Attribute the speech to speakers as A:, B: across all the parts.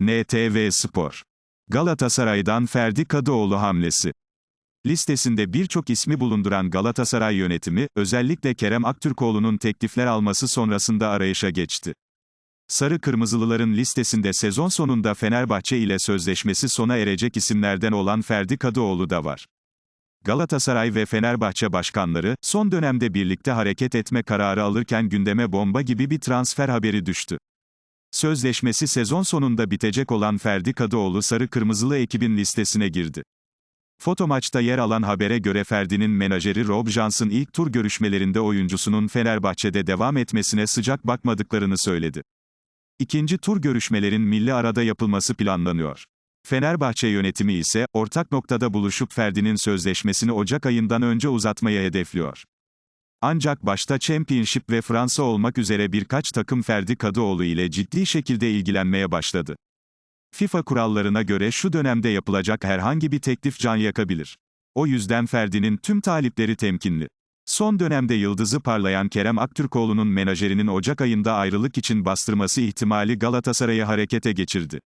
A: NTV Spor. Galatasaray'dan Ferdi Kadıoğlu hamlesi. Listesinde birçok ismi bulunduran Galatasaray yönetimi, özellikle Kerem Aktürkoğlu'nun teklifler alması sonrasında arayışa geçti. Sarı Kırmızılıların listesinde sezon sonunda Fenerbahçe ile sözleşmesi sona erecek isimlerden olan Ferdi Kadıoğlu da var. Galatasaray ve Fenerbahçe başkanları, son dönemde birlikte hareket etme kararı alırken gündeme bomba gibi bir transfer haberi düştü. Sözleşmesi sezon sonunda bitecek olan Ferdi Kadıoğlu Sarı Kırmızılı ekibin listesine girdi. Fotomaçta yer alan habere göre Ferdi'nin menajeri Rob Johnson ilk tur görüşmelerinde oyuncusunun Fenerbahçe'de devam etmesine sıcak bakmadıklarını söyledi. İkinci tur görüşmelerin milli arada yapılması planlanıyor. Fenerbahçe yönetimi ise, ortak noktada buluşup Ferdi'nin sözleşmesini Ocak ayından önce uzatmayı hedefliyor. Ancak başta Championship ve Fransa olmak üzere birkaç takım Ferdi Kadıoğlu ile ciddi şekilde ilgilenmeye başladı. FIFA kurallarına göre şu dönemde yapılacak herhangi bir teklif can yakabilir. O yüzden Ferdi'nin tüm talipleri temkinli. Son dönemde yıldızı parlayan Kerem Aktürkoğlu'nun menajerinin Ocak ayında ayrılık için bastırması ihtimali Galatasaray'ı harekete geçirdi.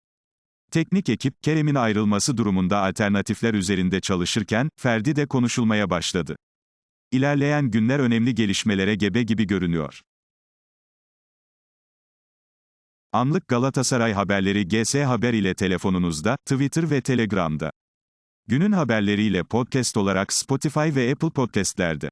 A: Teknik ekip, Kerem'in ayrılması durumunda alternatifler üzerinde çalışırken, Ferdi de konuşulmaya başladı. İlerleyen günler önemli gelişmelere gebe gibi görünüyor. Anlık Galatasaray haberleri GS Haber ile telefonunuzda, Twitter ve Telegram'da. Günün haberleriyle podcast olarak Spotify ve Apple Podcast'lerde.